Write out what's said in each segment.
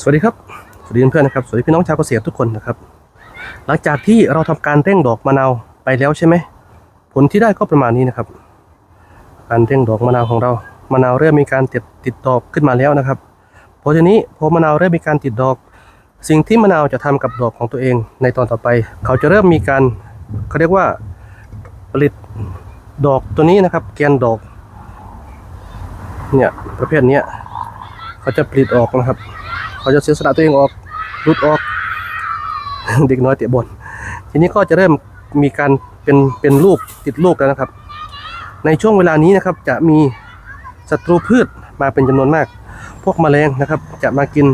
สวัสดีครับ สวัสดีเพื่อนๆนะครับ สวัสดีพี่น้องชาวเกษตรทุกคนนะครับ หลังจากที่เราทำการเร่งดอกมะนาวไปแล้วใช่ไหม ผลที่ได้ก็ประมาณนี้นะครับ การเร่งดอกมะนาวของเรา มะนาวเริ่มมีการติดติดดอกขึ้นมาแล้วนะครับ พอทีนี้พอมะนาวเริ่มมีการติดดอก สิ่งที่มะนาวจะทำกับดอกของตัวเอง ในตอนต่อไป เขาจะเริ่มมีการเขาเรียกว่าผลิตดอกตัวนี้นะครับ แกนดอก เนี่ยประเภทเนี้ยเขาจะผลิตออกนะครับ เขาจะเสียสละตัวเองออกรุดออก เด็กน้อยเตะบอลทีนี้ก็จะเริ่มมีการเป็นเป็นลูกติดลูกแล้วนะครับ ในช่วงเวลานี้นะครับจะมีศัตรูพืชมาเป็นจำนวนมาก พวกแมลงนะครับ จะมากิน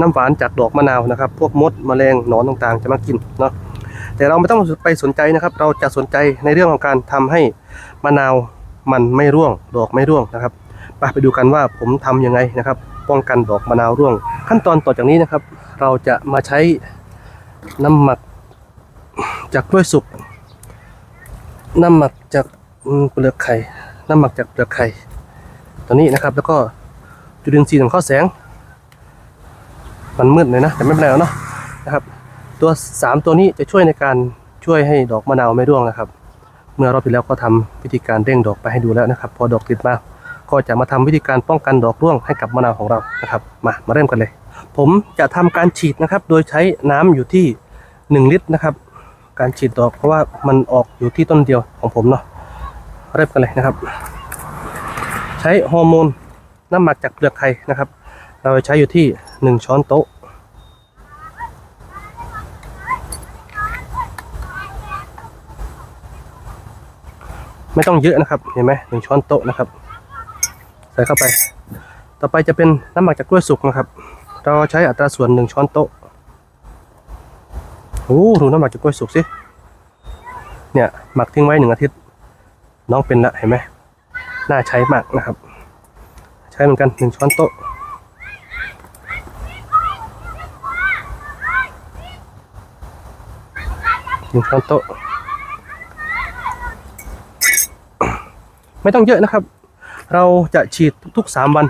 น้ำหวานจากดอกมะนาวนะครับ พวกมดแมลงหนอนต่างๆ จะมากินเนาะแต่เราไม่ต้องไปสนใจนะครับ เราจะสนใจในเรื่องของการทำให้มะนาวมันไม่ร่วง ดอกไม่ร่วงนะครับไปไปดูกันว่าผมทำยังไงนะครับ ป้องกันดอกมะนาวร่วง ขั้นตอนต่อจากนี้นะครับ เราจะมาใช้น้ำหมักจากกล้วยสุก น้ำหมักจากเปลือกไข่ น้ำหมักจากเปลือกไข่ตัวนี้นะครับ แล้วก็จุลินทรีย์ของข้าวแสง มันมืดเลยนะ แต่ไม่เป็นไรหรอกเนาะนะครับ ตัวสามตัวนี้จะช่วยในการช่วยให้ดอกมะนาวไม่ร่วงนะครับ เมื่อรอบที่แล้วก็ทำวิธีการเร่งดอกไปให้ดูแล้วนะครับ พอดอกติดมา ก็จะมาทำวิธีการป้องกันดอกร่วงให้กับมะนาวของเรานะครับ มามาเริ่มกันเลย ผมจะทำการฉีดนะครับ โดยใช้น้ำอยู่ที่ 1 ลิตรนะครับ การฉีดดอกเพราะว่ามันออกอยู่ที่ต้นเดียวของผมเนาะเริ่มกันเลยนะครับ ใช้ฮอร์โมนน้ำหมักจากเปลือกไข่นะครับ เราใช้อยู่ที่ 1 ช้อนโต๊ะไม่ต้องเยอะนะครับ เห็นไหมหนึ่งช้อนโต๊ะนะครับ ใส่เข้าไป ต่อไปจะเป็นน้ำหมักจากกล้วยสุกนะครับ เราใช้อัตราส่วนหนึ่งช้อนโต๊ะโอ้ดูน้ำหมักจากกล้วยสุกสิเนี่ยหมักทิ้งไว้หนึ่งอาทิตย์ น้องเป็นละเห็นไหมน่าใช้มากนะครับ ใช้เหมือนกันหนึ่งช้อนโต๊ะหนึ่งช้อนโต๊ะไม่ต้องเยอะนะครับ เราจะฉีดทุกๆ 3 วัน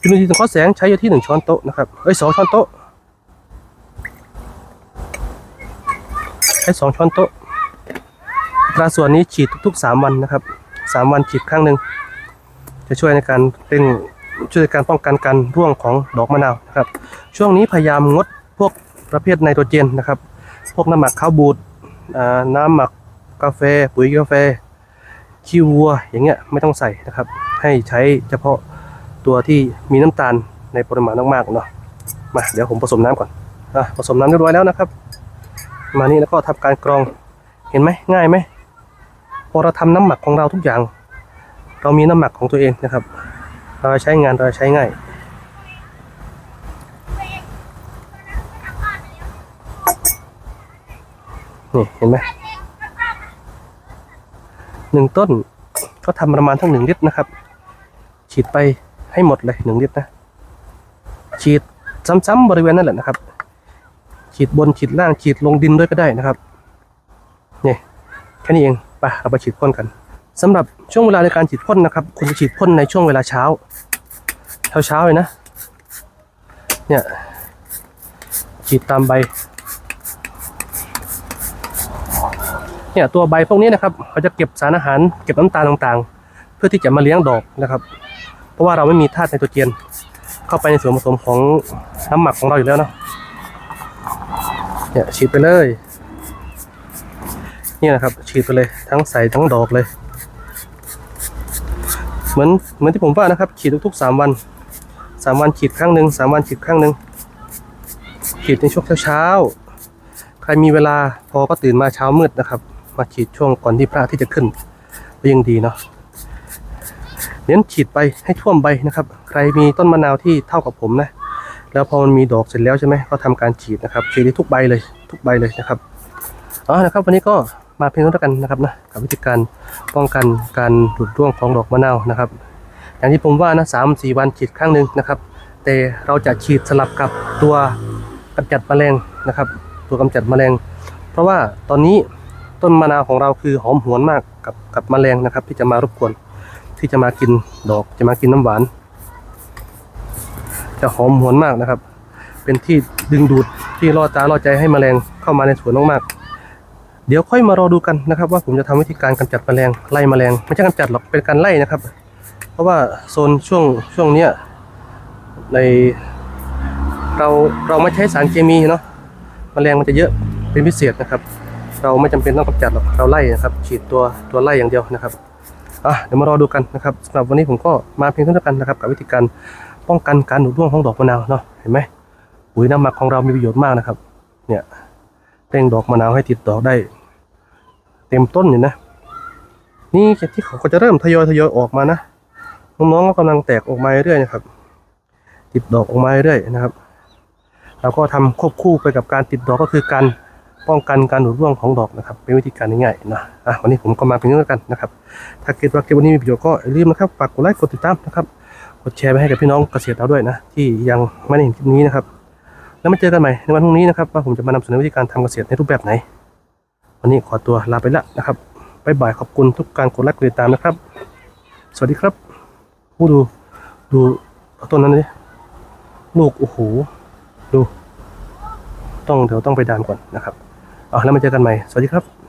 จุลินทรีย์สังเคราะห์แสงใช้อยู่ที่ 1 ช้อนโต๊ะนะครับเอ้ยสองช้อนโต๊ะใช้2ช้อนโต๊ะตราส่วนนี้ฉีดทุกๆ 3 วันนะครับ3วันฉีดครั้งหนึ่งจะช่วยในการเร่งช่วยในการป้องกันการร่วงของดอกมะนาวนะครับ ช่วงนี้พยายามงดพวกประเภทไนโตรเจนนะครับ พวกน้ำหมักข้าวบูดน้ำหมักกาแฟ ปุ๋ยกาแฟ ขี้วัวอย่างเงี้ยไม่ต้องใส่นะครับ ให้ใช้เฉพาะตัวที่มีน้ำตาลในปริมาณมากๆเนาะมาเดี๋ยวผมผสมน้ำก่อนอะผสมน้ำเรียบร้อยแล้วนะครับ มานี่แล้วก็ทำการกรองเห็นไหมง่ายไหมพอเราทำน้ำหมักของเราทุกอย่าง เรามีน้ำหมักของตัวเองนะครับ เราใช้งานเราใช้ง่ายนี่เห็นไหม หนึ่งต้นก็ทำประมาณทั้งหนึ่งลิตรนะครับ ฉีดไปให้หมดเลยหนึ่งลิตรนะฉีดซ้ำๆบริเวณนั่นแหละนะครับ ฉีดบนฉีดล่างฉีดลงดินด้วยก็ได้นะครับนี่แค่นี้เองไปเราไปฉีดพ่นกันสำหรับช่วงเวลาในการฉีดพ่นนะครับคุณจะฉีดพ่นในช่วงเวลาเช้าเช้าเช้าๆเลยนะ เนี่ยฉีดตามใบ เนี่ยตัวใบพวกนี้นะครับเขาจะเก็บสารอาหารเก็บน้ำตาลต่างๆ เพื่อที่จะมาเลี้ยงดอกนะครับ เพราะว่าเราไม่มีธาตุไนโตรเจนเข้าไปในส่วนผสมของน้ำหมักของเราอยู่แล้วเนาะเนี่ยฉีดไปเลยนี่นะครับฉีดไปเลยทั้งใส่ทั้งดอกเลยเหมือนเหมือนที่ผมว่านะครับ ฉีดทุกๆสามวันสามวันฉีดครั้งหนึ่งสามวันฉีดครั้งหนึ่งฉีดในช่วงเช้าๆใครมีเวลาพอก็ตื่นมาเช้ามืดนะครับ มาฉีดช่วงก่อนที่พระทิตย์จะขึ้นก็ยังดีเนาะเน้นฉีดไปให้ท่วมใบนะครับ ใครมีต้นมะนาวที่เท่ากับผมนะ แล้วพอมันมีดอกเสร็จแล้วใช่ไหมก็ทำการฉีดนะครับฉีดทุกใบเลย ทุกใบเลยนะครับอ๋อนะครับ วันนี้ก็มาเพียงเท่านี้กันนะครับนะกับวิธีการป้องกันการหลุดร่วงของดอกมะนาวนะครับ อย่างที่ผมว่านะสามสี่วันฉีดครั้งหนึ่งนะครับ แต่เราจะฉีดสลับกับตัวกำจัดแมลงนะครับ ตัวกำจัดแมลง เพราะว่าตอนนี้ ต้นมะนาวของเราคือหอมหวนมากกับกับแมลงนะครับ ที่จะมารบกวน ที่จะมากินดอกจะมากินน้ำหวาน จะหอมหวนมากนะครับ เป็นที่ดึงดูดที่ล่อตาล่อใจให้แมลงเข้ามาในสวนมากๆเดี๋ยวค่อยมารอดูกันนะครับ ว่าผมจะทำวิธีการกำจัดแมลงไล่แมลงไม่ใช่กำจัดหรอกเป็นการไล่นะครับ เพราะว่าโซนช่วงช่วงเนี้ยในเราเราไม่ใช้สารเคมีเนาะแมลงมันจะเยอะเป็นพิเศษนะครับ เราไม่จำเป็นต้องกำจัดหรอกเราไล่นะครับฉีดตัวตัวไล่อย่างเดียวนะครับอะเดี๋ยวมารอดูกันนะครับสำหรับวันนี้ผมก็มาเพียงเท่านี้กันนะครับกับวิธีการป้องกันการหนุดร่วงของดอกมะนาวเนาะเห็นไหมปุ๋ยน้ำหมักของเรามีประโยชน์มากนะครับ เนี่ยเร่งดอกมะนาวให้ติดดอกได้ เต็มต้นอยู่นะ นี่ที่เขาก็จะเริ่มทยอยทยอยออกมานะน้องๆก็กำลังแตกออกมาเรื่อยนะครับ ติดดอกออกมาเรื่อยนะครับ เราก็ทำควบคู่ไปกับการติดดอกก็คือการ ป้องกันการหลุดร่วงของดอกนะครับ เป็นวิธีการง่ายๆนะอะวันนี้ผมก็มาเพียงเท่านี้กันนะครับ ถ้าเกิดว่าคลิปวันนี้มีประโยชน์ก็อย่าลืมนะครับฝากกดไลค์กดติดตามนะครับกดแชร์ไปให้กับพี่น้องเกษตรเราด้วยนะที่ยังไม่ได้เห็นคลิปนี้นะครับ แล้วมาเจอกันใหม่ในวันพรุ่งนี้นะครับว่าผมจะมานำเสนอวิธีการทำเกษตรในรูปแบบไหน วันนี้ขอตัวลาไปละนะครับบายบายขอบคุณทุกการกดไลค์กดติดตามนะครับ สวัสดีครับ ผู้ดูดูต้นนั้นดิลูกโอ้โหดู ต้องเดี๋ยวต้องไปดามก่อนนะครับ แล้วมาเจอกันใหม่ สวัสดีครับ